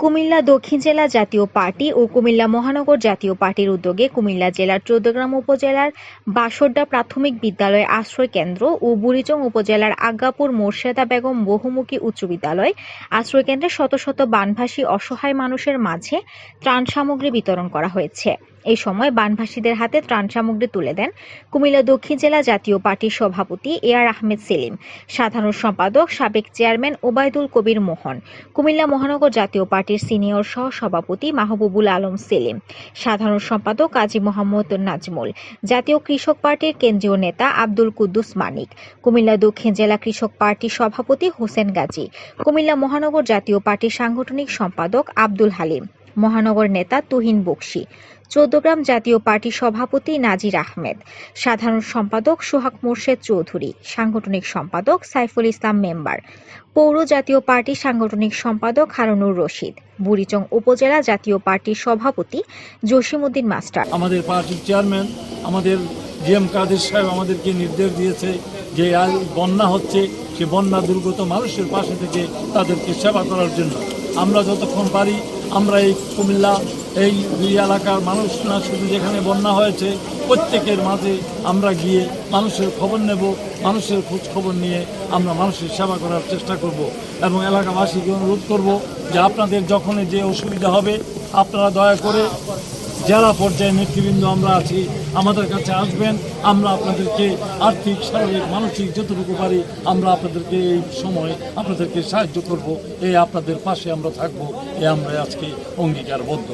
কুমিল্লা দক্ষিণ জেলা জাতীয় পার্টি ও কুমিল্লা মহানগর জাতীয় পার্টির উদ্যোগে কুমিল্লা জেলার চৌদ্দগ্রাম উপজেলার বাসড্ডা প্রাথমিক বিদ্যালয় আশ্রয় কেন্দ্র ও বুড়িচং উপজেলার আজ্ঞাপুর মোর্শেদা বেগম বহুমুখী উচ্চ বিদ্যালয় আশ্রয় কেন্দ্রে শত শত বানভাসী অসহায় মানুষের মাঝে ত্রাণ সামগ্রী বিতরণ করা হয়েছে। এই সময় বানভাসীদের হাতে ত্রাণ সামগ্রী তুলে দেন কুমিল্লা দক্ষিণ জেলা জাতীয় পার্টির সভাপতি এ আর আহমেদ সেলিম, সাধারণ সম্পাদক সাবেক চেয়ারম্যান ওবায়দুল কবির মোহন, কুমিল্লা মহানগর জাতীয় পার্টির সিনিয়র সহ সভাপতি মাহবুবুল আলম সেলিম, সাধারণ সম্পাদক কাজী মোহাম্মদ নাজমুল, জাতীয় কৃষক পার্টির কেন্দ্রীয় নেতা আব্দুল কুদ্দুস মানিক, কুমিল্লা দক্ষিণ জেলা কৃষক পার্টির সভাপতি হোসেন গাজী, কুমিল্লা মহানগর জাতীয় পার্টির সাংগঠনিক সম্পাদক আব্দুল হালিম। মহানগর নেতা তুহিন বক্সি চৌদ্দগ্রাম জাতীয় পার্টির সভাপতি নাজির আহমেদ, সাধারণ সম্পাদক সোহাগ মোর্শেদ চৌধুরী, সাংগঠনিক সম্পাদক সাইফুল ইসলাম মেম্বার, পৌর জাতীয় পার্টি সাংগঠনিক সম্পাদক হারুনুর রশিদ, বুড়িচং উপজেলা জাতীয় পার্টির সভাপতি জসিমউদ্দিন মাস্টার। আমাদের পার্টির চেয়ারম্যান, আমাদের জিএম কাদের সাহেব আমাদেরকে নির্দেশ দিয়েছে যে আজ বন্যা হচ্ছে, সে বন্যা দুর্গত মানুষের পাশে থেকে তাদেরকে সেবা করার জন্য। আমরা যতক্ষণ পারি আমরা এই কুমিল্লা, এই দুই এলাকার মানুষ না শুধু যেখানে বন্যা হয়েছে, প্রত্যেকের মাঝে আমরা গিয়ে মানুষের খবর নেব, মানুষের খোঁজ খবর নিয়ে আমরা মানুষের সেবা করার চেষ্টা করব এবং এলাকাবাসীকে অনুরোধ করব যে আপনাদের যখনই যে অসুবিধা হবে, আপনারা দয়া করে জেলা পর্যায়ে নেতৃবৃন্দ আমরা আছি, আমাদের কাছে আসবেন, আমরা আপনাদেরকে আর্থিক, শারীরিক, মানসিক যতটুকু পারি আমরা আপনাদেরকে এই সময় আপনাদেরকে সাহায্য করব এই আপনাদের পাশে আমরা থাকব, এ আমরা আজকে অঙ্গীকারবদ্ধ।